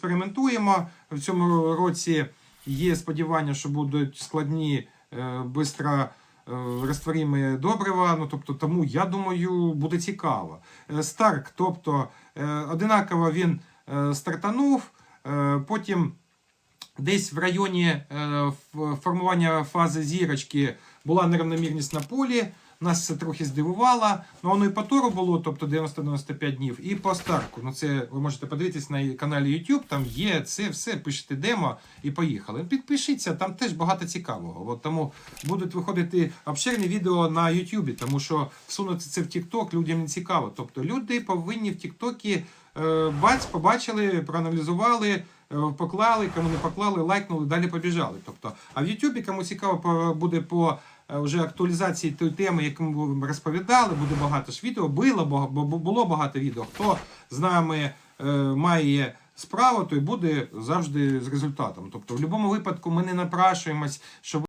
експериментуємо. В цьому році є сподівання, що будуть складні, е, бистро е, розтворимі добрива. Ну, тобто, тому я думаю, буде цікаво. Е, Старк, тобто е, одинаково він е, стартанув, е, потім десь в районі е, формування фази зірочки була нерівномірність на полі. Нас це трохи здивувало. Ну, воно і по туру було, тобто 90-95 днів, і по старку. Ну, це ви можете подивитись на каналі YouTube, там є це все, пишете демо і поїхали. Підпишіться, там теж багато цікавого. От тому будуть виходити обширні відео на YouTube, тому що всунути це в TikTok людям не цікаво. Тобто люди повинні в TikTok е, бац, побачили, проаналізували. Е, Поклали, кому не поклали, лайкнули, далі побіжали. Тобто, а в Ютубі, кому цікаво буде по е, вже актуалізації тої теми, яку ми розповідали, буде багато ж відео. Було, було багато відео. Хто з нами е, має справу, той буде завжди з результатом. Тобто, в будь-якому випадку ми не напрашуємось, щоб